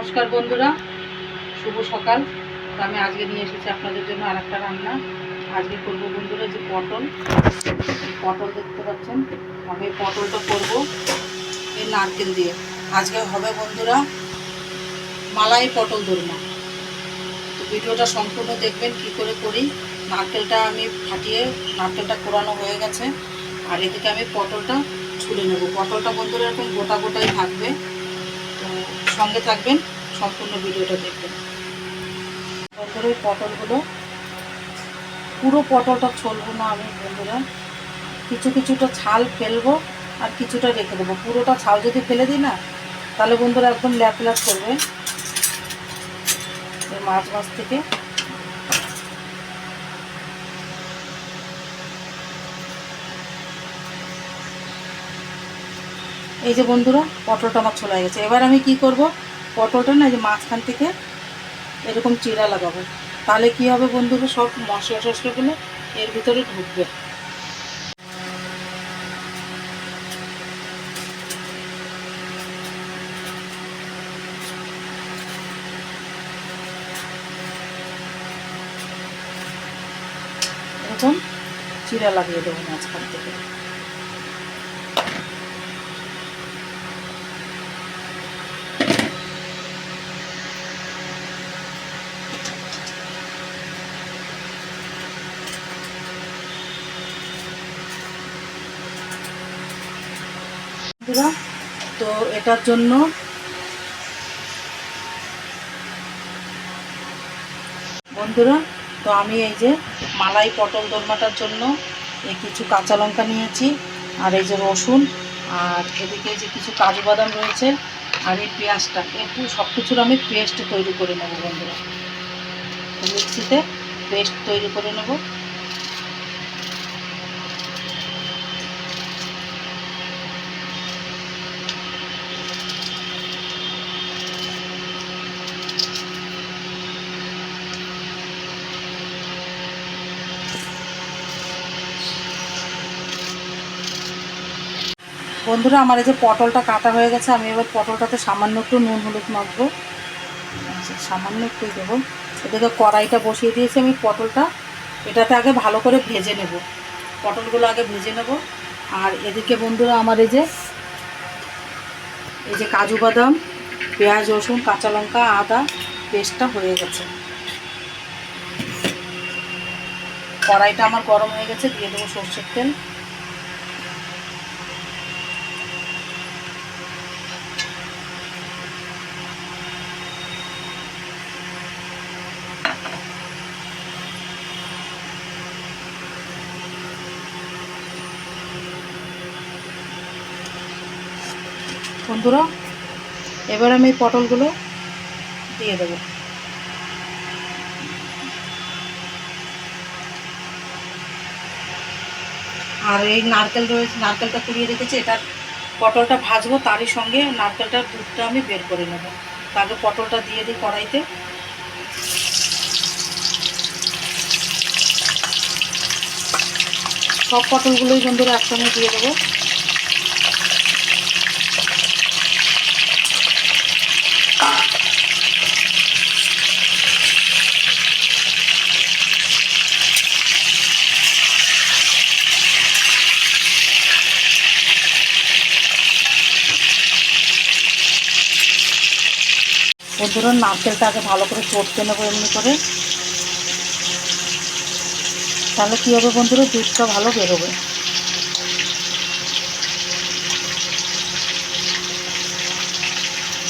নমস্কার বন্ধুরা, শুভ সকাল। তো আমি আজকে নিয়ে এসেছি আপনাদের জন্য আর একটা রান্না। আজকে করব বন্ধুরা যে পটল। পটল দেখতে পাচ্ছেন? আমি পটলটা করব এই নারকেল দিয়ে। আজকে হবে বন্ধুরা মালাই পটল দোরমা। তো ভিডিওটা সম্পূর্ণ দেখবেন, কি করে করি। নারকেলটা আমি ফাটিয়ে নারকেলটা কোরানো হয়ে গেছে। আর এদিকে আমি পটলটা ছুলে নেব। পটলটা বন্ধুরা এরকম গোটা গোটাই থাকবে। সঙ্গে থাকবেন, সম্পূর্ণ ভিডিওটা দেখবেন। তারপরে পটলগুলো। পুরো পটলটা ছলবো না আমি, বন্ধুরা। কিছু কিছুটা ছাল ফেলব আর কিছুটা রেখে দেবো। পুরোটা ছাল যদি ফেলে দিই না, তাহলে বন্ধুরা একদম ল্যাপ ল্যাপ করবে মাছ মাছ থেকে এই যে বন্ধুরা, পটলটা আমার ছোলা গেছে। এবার আমি কি করব? পটলটা না যে মাঝখান থেকে এরকম চিরা লাগাবো। তাহলে কি হবে বন্ধুরা? সব মশলা টশলাগুলো এর ভিতরে ঢুকবে। এরকম চিরা লাগিয়ে দেবো মাঝখান থেকে। বন্ধুরা, তো এটার জন্য বন্ধুরা, তো আমি এই যে মালাই পটল দোরমাটার জন্য এই কিছু কাঁচা লঙ্কা নিয়েছি, আর এই যে রসুন, আর এদিকে যে কিছু কাজু বাদাম রয়েছে, আর এই পেঁয়াজটা, একটু সব কিছুর আমি পেস্ট তৈরি করে নেব বন্ধুরা। মিক্সিতে পেস্ট তৈরি করে নেব। বন্ধুরা, আমার এই যে পটলটা কাটা হয়ে গেছে, আমি এবার পটলটাতে সামান্য একটু নুন হলুদ মাখবো। সামান্য একটু দেবো এদিকে কড়াইটা বসিয়ে দিয়েছি আমি পটলটা। এটাতে আগে ভালো করে ভেজে নেব। পটলগুলো আগে ভেজে নেব। আর এদিকে বন্ধুরা, আমার এই যে এই যে কাজু বাদাম, পেঁয়াজ, রসুন, কাঁচা লঙ্কা, আদা পেস্টটা হয়ে গেছে। কড়াইটা আমার গরম হয়ে গেছে, দিয়ে দেবো সর্ষের তেল। বন্ধুরা এবার আমি পটলগুলো দিয়ে দেবো। আর এই নারকেল রয়েছে, নারকেলটা কুড়িয়ে রেখেছি এটার পটলটা ভাজবো তারই সঙ্গে নারকেলটার দুধটা আমি বের করে নেব। তাকে পটলটা দিয়ে দিই কড়াইতে। সব পটলগুলোই বন্ধুরা একসঙ্গে দিয়ে দেবো। বন্ধুরা নারকেলটা আগে ভালো করে সরতে নেব এমনি করে। তাহলে কী হবে বন্ধুরা? দুধটা ভালো বেরোবে।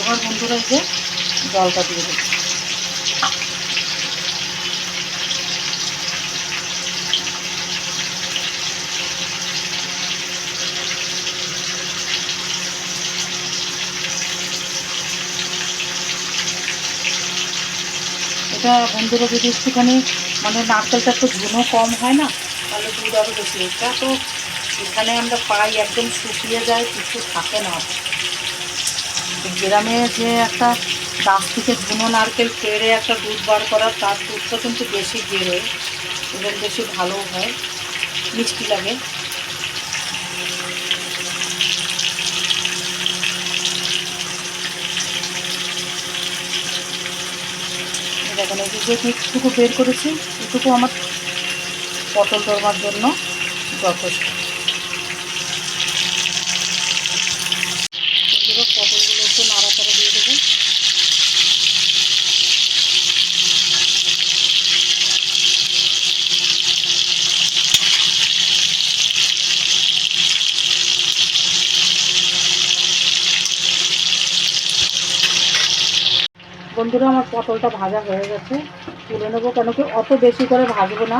এবার বন্ধুরা এসে জলটা দিয়ে দেবো এটা বন্ধুরা যদি একটুখানি মানে নারকেলটা একটু ঝুনো কম হয় না, তাহলে দুধ আরও বেশি এটা তো এখানে আমরা পাই একদম শুকিয়ে যায়, কিছু থাকে না। গ্রামে যে একটা গাছ থেকে ঝুনো নারকেল পেড়ে একটা দুধ বার করার তার দুধটা কিন্তু বেশি বেরোয়, এবং বেশি ভালো হয়, মিষ্টি লাগে। দেখেন এই যে যেটুকু বের করেছি এটুকু আমার পটল তোলবার জন্য যথেষ্ট বন্ধুরা পটলগুলো একটু নাড়াচাড়া দিয়ে দেবো বন্ধুরা, আমার পটলটা ভাজা হয়ে গেছে। তুলে নেব কেন কি, অত বেশি করে ভাজবো না।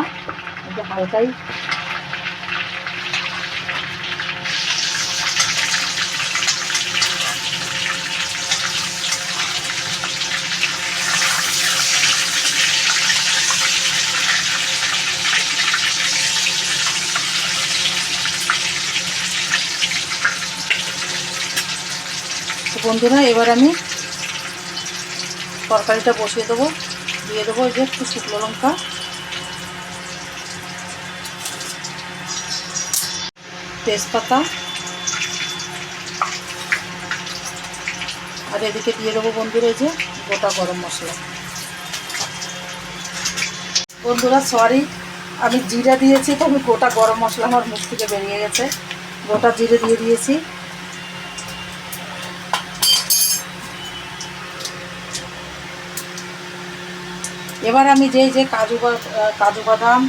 হালকাই। বন্ধুরা, এবার আমি তরকারিটা বসিয়ে দেবো। দিয়ে দেবো যে একটু শুকনো লঙ্কা। তেজপাতা। আর এদিকে দিয়ে দেবো বন্ধুরা যে গোটা গরম মশলা। বন্ধুরা সরি আমি জিরা দিয়েছি, তো আমি গোটা গরম মশলা আমার মুখ থেকে বেরিয়ে গেছে। গোটা জিরে দিয়ে দিয়েছি। এবার আমি যেই যে কাজু কাজু বাদাম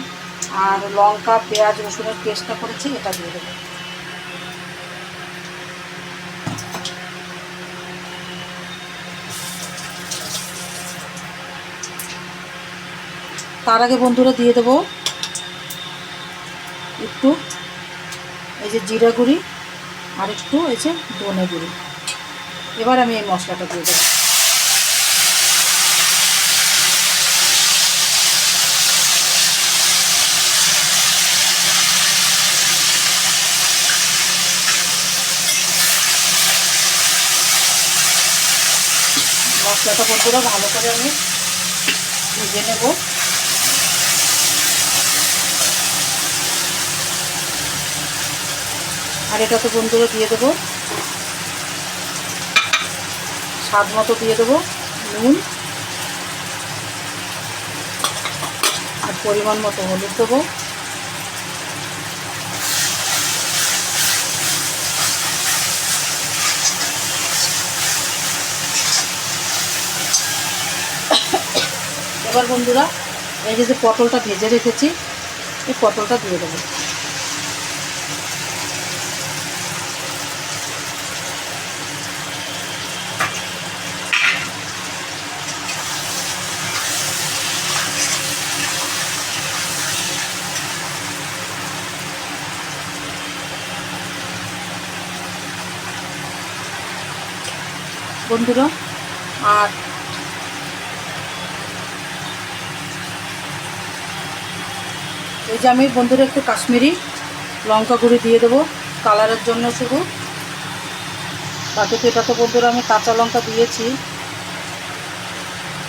আর লঙ্কা, পেঁয়াজ রসুনের পেস্টটা করেছি, এটা দিয়ে দেবো। তার আগে বন্ধুরা দিয়ে দেবো একটু এই যে জিরা গুঁড়ি আর একটু এই যে ধনে গুঁড়ি। এবার আমি এই মশলাটা দিয়ে দেবো। মশলাটা বন্ধুরা ভালো করে আমি ভেজে নেব। আর এটা তো বন্ধুরা দিয়ে দেবো। স্বাদ মতো দিয়ে দেবো নুন। আর পরিমাণ মতো হলুদ দেবো। এবার বন্ধুরা এই যে পটলটা ভেজে রেখেছি এই পটলটা দিয়ে দেবো। বন্ধুরা আর এই যে আমি বন্ধুরা একটু কাশ্মীরি লঙ্কা গুঁড়ি দিয়ে দেবো। কালারের জন্য শুধু। তাতে তো এটা তো বন্ধুরা আমি কাঁচা লঙ্কা দিয়েছি।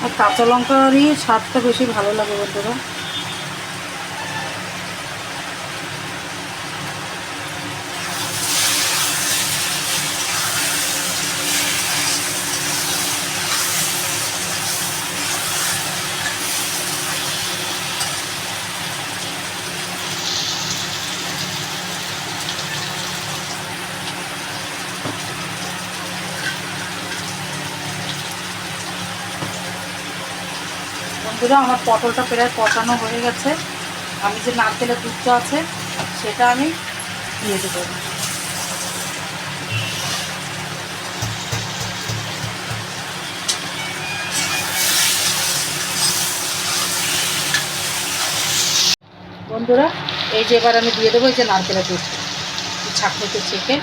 আর কাঁচা লঙ্কারই স্বাদটা বেশি ভালো লাগে বন্ধুরা। বন্ধুরা আমার পটলটা প্রায় কষানো হয়ে গেছে। আমি যে নারকেলের দুধটা আছে, সেটা আমি দিয়ে দেবো। বন্ধুরা, এই যে এবার আমি দিয়ে দেবো এই যে নারকেলের দুধ। ছাঁকনিতে ছেঁকে।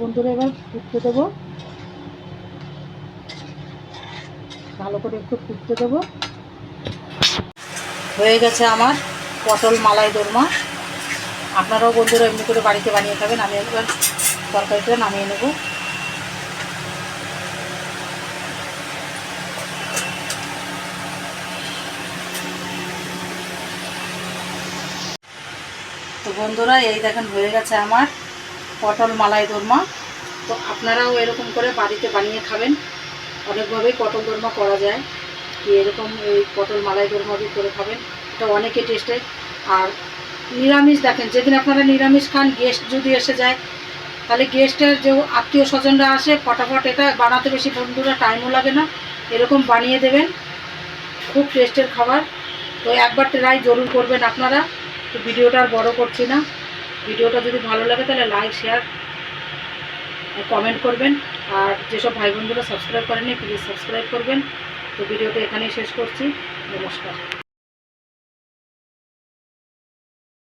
বন্ধুরা এবার ফুটতে দেবো। ভালো করে একটু ফুটতে দেবো। হয়ে গেছে আমার পটল মালাই দোরমা। আপনারাও বন্ধুরা এমনি করে বাড়িতে বানিয়ে খাবেন, আমি একবার তরকারিটা নামিয়ে নেব। তো বন্ধুরা, এই দেখেন হয়ে গেছে আমার পটল মালাই দোরমা। তো আপনারাও এরকম করে বাড়িতে বানিয়ে খাবেন। অনেকভাবেই পটল দোরমা করা যায়। কি এরকম এই পটল মালাই দোরমা করে খাবেন, এটা অনেকে টেস্টে আর নিরামিষ দেখেন, যেদিন আপনারা নিরামিষ খান গেস্ট যদি এসে যায়, তাহলে গেস্টের যে আত্মীয় স্বজনরা আসে, ফটাফট এটা বানাতে বেশি বন্ধুরা টাইমও লাগে না। এরকম বানিয়ে দেবেন। খুব টেস্টের খাবার। তো একবার ট্রাই জরুর করবেন আপনারা। তো ভিডিওটা আর বড় করছি না। ভিডিওটা যদি ভালো লাগে তাহলে লাইক শেয়ার কমেন্ট করবেন। আর যেসব ভাই বন্ধুরা সাবস্ক্রাইব করেনি প্লিজ সাবস্ক্রাইব করবেন। তো ভিডিওটা এখানেই শেষ করছি। নমস্কার।